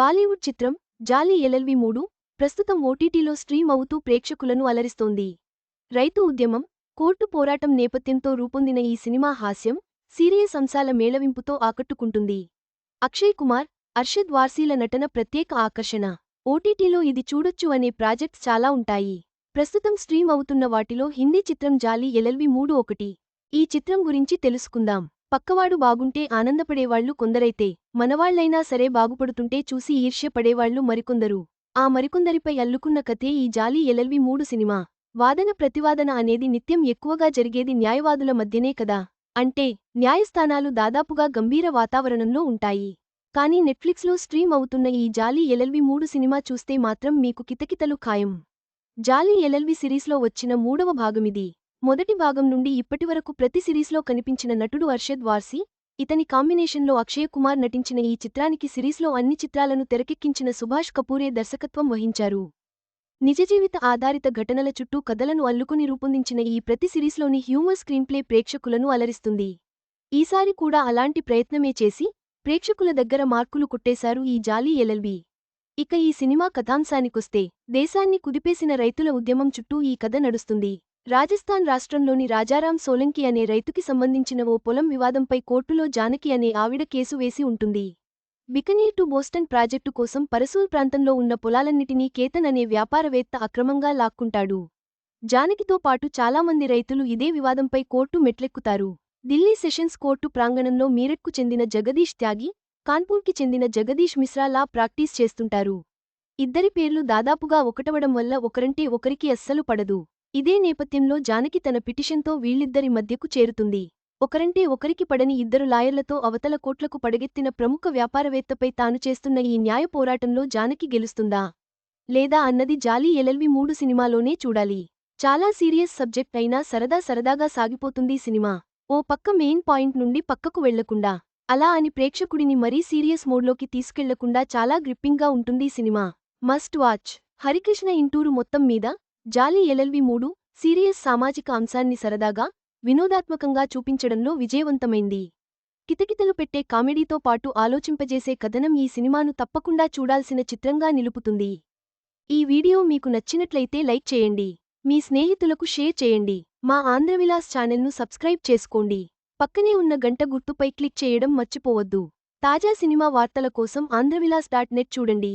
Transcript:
బాలీవుడ్ చిత్రం జాలీ ఎల్ఎల్వి మూడు ప్రస్తుతం ఓటీటీలో స్ట్రీమ్ అవుతూ ప్రేక్షకులను అలరిస్తోంది. రైతు ఉద్యమం కోర్టు పోరాటం నేపథ్యంతో రూపొందిన ఈ సినిమా హాస్యం సీరియస్ అంశాల మేళవింపుతో ఆకట్టుకుంటుంది. అక్షయ్ కుమార్ అర్షద్ వార్సీల నటన ప్రత్యేక ఆకర్షణ. ఓటీటీలో ఇది చూడొచ్చు అనే ప్రాజెక్ట్స్ చాలా ఉంటాయి. ప్రస్తుతం స్ట్రీమ్ అవుతున్న వాటిలో హిందీ చిత్రం జాలీ ఎల్ఎల్వి మూడు ఒకటి. ఈ చిత్రం గురించి తెలుసుకుందాం. పక్కవాడు బాగుంటే ఆనందపడేవాళ్ళు కొందరైతే మనవాళ్ళైనా సరే బాగుపడుతుంటే చూసి ఈర్ష్య పడేవాళ్ళు మరికొందరు. ఆ మరికొందరిపై అల్లుకున్న కథే ఈ జాలీ ఎలల్వి మూడు సినిమా. వాదన ప్రతివాదన అనేది నిత్యం ఎక్కువగా జరిగేది న్యాయవాదుల మధ్యనే కదా. అంటే న్యాయస్థానాలు దాదాపుగా గంభీర వాతావరణంలో ఉంటాయి. కానీ నెట్ఫ్లిక్స్లో స్ట్రీమ్ అవుతున్న ఈ జాలీ ఎలల్వి మూడు సినిమా చూస్తే మాత్రం మీకు కితకితలు ఖాయం. జాలీ ఎలల్వి సిరీస్లో వచ్చిన మూడవ భాగమిది. మొదటి భాగం నుండి ఇప్పటివరకు ప్రతి సిరీస్లో కనిపించిన నటుడు అర్షద్ వార్సీ ఇతని కాంబినేషన్లో అక్షయ్ కుమార్ నటించిన ఈ చిత్రానికి సిరీస్లో అన్ని చిత్రాలను తెరకెక్కించిన సుభాష్ కపూరే దర్శకత్వం వహించారు. నిజజీవిత ఆధారిత ఘటనల చుట్టూ కథలను అల్లుకుని రూపొందించిన ఈ ప్రతి సిరీస్లోని హ్యూమర్ స్క్రీన్ప్లే ప్రేక్షకులను అలరిస్తుంది. ఈసారి కూడా అలాంటి ప్రయత్నమే చేసి ప్రేక్షకుల దగ్గర మార్కులు కొట్టేశారు ఈ జాలీ ఎల్ఎల్బి ఇక ఈ సినిమా కథాంశానికొస్తే దేశాన్ని కుదిపేసిన రైతుల ఉద్యమం చుట్టూ ఈ కథ నడుస్తుంది. రాజస్థాన్ రాష్ట్రంలోని రాజారాం సోలంకి అనే రైతుకి సంబంధించిన ఓ పొలం వివాదంపై కోర్టులో జానకి అనే ఆవిడ కేసు వేసి ఉంటుంది. బికనీర్ టు బోస్టన్ ప్రాజెక్టు కోసం పరసూర్ ప్రాంతంలో ఉన్న పొలాలన్నిటినీ కేతన్ అనే వ్యాపారవేత్త అక్రమంగా లాక్కుంటాడు. జానకితో పాటు చాలామంది రైతులు ఇదే వివాదంపై కోర్టు మెట్లెక్కుతారు. ఢిల్లీ సెషన్స్ కోర్టు ప్రాంగణంలో మీరట్కు చెందిన జగదీష్ త్యాగి కాన్పూర్కి చెందిన జగదీష్ మిశ్రా లా ప్రాక్టీస్ చేస్తుంటారు. ఇద్దరి పేర్లు దాదాపుగా ఒకటవడం వల్ల ఒకరంటే ఒకరికి అస్సలు పడదు. ఇదే నేపథ్యంలో జానకి తన పిటిషన్తో వీళ్ళిద్దరి మధ్యకు చేరుతుంది. ఒకరంటే ఒకరికి పడని ఇద్దరు లాయర్లతో అవతల కోట్లకు పడగెత్తిన ప్రముఖ వ్యాపారవేత్తపై తాను చేస్తున్న ఈ న్యాయ పోరాటంలో జానకి గెలుస్తుందా? లేదా అన్నది జాలీ ఎలల్వి మూడు సినిమాలోనే చూడాలి. చాలా సీరియస్ సబ్జెక్ట్ అయినా సరదా సరదాగా సాగిపోతుంది సినిమా. ఓ పక్క మెయిన్ పాయింట్ నుండి పక్కకు వెళ్ళకుండా అలా అని ప్రేక్షకుడిని మరీ సీరియస్ మోడ్లోకి తీసుకెళ్ళకుండా చాలా గ్రిప్పింగ్గా ఉంటుంది cinema. Must watch. Harikrishna Inturu మొత్తం మీద జాలీ ఎల్ఎల్వి మూడు సీరియస్ సామాజిక అంశాన్ని సరదాగా వినోదాత్మకంగా చూపించడంలో విజయవంతమైంది. కితకితలు పెట్టే కామెడీతో పాటు ఆలోచింపజేసే కథనం ఈ సినిమాను తప్పకుండా చూడాల్సిన చిత్రంగా నిలుపుతుంది. ఈ వీడియో మీకు నచ్చినట్లయితే లైక్ చేయండి. మీ స్నేహితులకు షేర్ చేయండి. మా ఆంధ్రవిలాస్ ఛానల్ను సబ్స్క్రైబ్ చేసుకోండి. పక్కనే ఉన్న గంట గుర్తుపై క్లిక్ చేయడం మర్చిపోవద్దు. తాజా సినిమా వార్తల కోసం ఆంధ్రవిలాస్ డాట్ నెట్ చూడండి.